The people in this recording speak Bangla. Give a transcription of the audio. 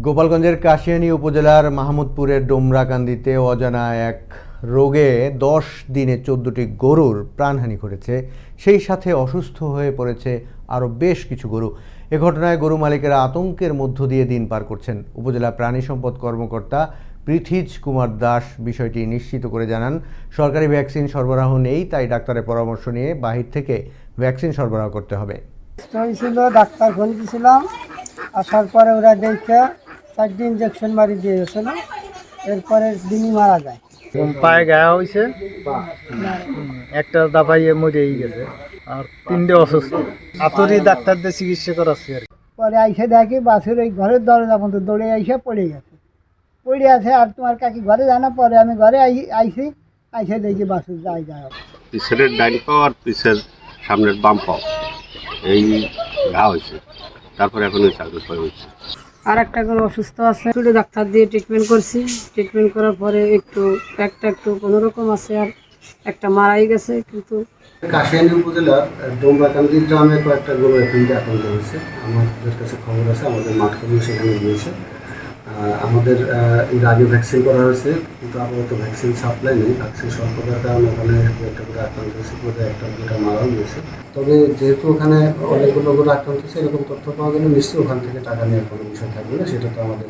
গোপালগঞ্জের কাশিয়ানী উপজেলার মাহমুদপুরের ডোমরাকান্দিতে অজানা এক রোগে দশ দিনে চোদ্দটি গরুর প্রাণহানি ঘটেছে। সেই সাথে অসুস্থ হয়ে পড়েছে আরও বেশ কিছু গরু। এ ঘটনায় গরু মালিকেরা আতঙ্কের মধ্য দিয়ে দিন পার করছেন। উপজেলা প্রাণী সম্পদ কর্মকর্তা পৃথিজ কুমার দাস বিষয়টি নিশ্চিত করে জানান। সরকারি ভ্যাকসিন সরবরাহ নেই, তাই ডাক্তারের পরামর্শ নিয়ে বাহির থেকে ভ্যাকসিন সরবরাহ করতে হবে। ডাক্তার আসার পরে ওরা দেখে চারটি ইঞ্জেকশন মারি দিয়ে গেছিল এরপরে দিনই মারা যায়। ঘুম পায়ে গায়ে হয়েছে একটা দাবাইয়ে মরেই গেছে আর তিনটে অসুস্থ। আতরি ডাক্তারদের চিকিৎসা করাচ্ছে আর পরে আইসে দেখি বাসুর ওই ঘরের দরজা পর্যন্ত দৌড়ে আইসে পড়ে গেছে। পড়ে আছে আর তোমার কাকি ঘরে যায় না পরে আমি ঘরে আই- আইসি আইসে দেখি বাসুর যাই যায় পিছের ডাইন পাও আর পিছের সামনের বাম পাও এই ঘা হয়েছে তারপরে এখন ওই চাকরি হয়েছে আর একটা করে অসুস্থ আছে। ছোটো ডাক্তার দিয়ে ট্রিটমেন্ট করছি। ট্রিটমেন্ট করার পরে একটু একটা একটু কোনোরকম আছে আর একটা মারাই গেছে, কিন্তু কাশিয়ানি উপজেলার ডোমরাকান্দি গ্রামে কয়েকটা গরু এখন আক্রান্ত হয়েছে। আমাদের কাছে খবর আছে, আমাদের মাঠ কর্মী সেখানে গিয়েছে। আমাদের এর আগে ভ্যাকসিন করা হয়েছে, কিন্তু আপাতত ভ্যাকসিন সাপ্লাই নেই ভ্যাকসিন স্বল্পতার কারণে ওখানে একটা করে আক্রান্ত হয়েছে বোধহয় একটা দুটা মারাও গিয়েছে। তবে যেহেতু ওখানে অনেকগুলো করে আক্রান্ত হয়েছে, এরকম তথ্য পাওয়া গেলে নিশ্চয়ই ওখান থেকে টাকা নেওয়ার কোনো বিষয় থাকবে না, সেটা তো আমাদের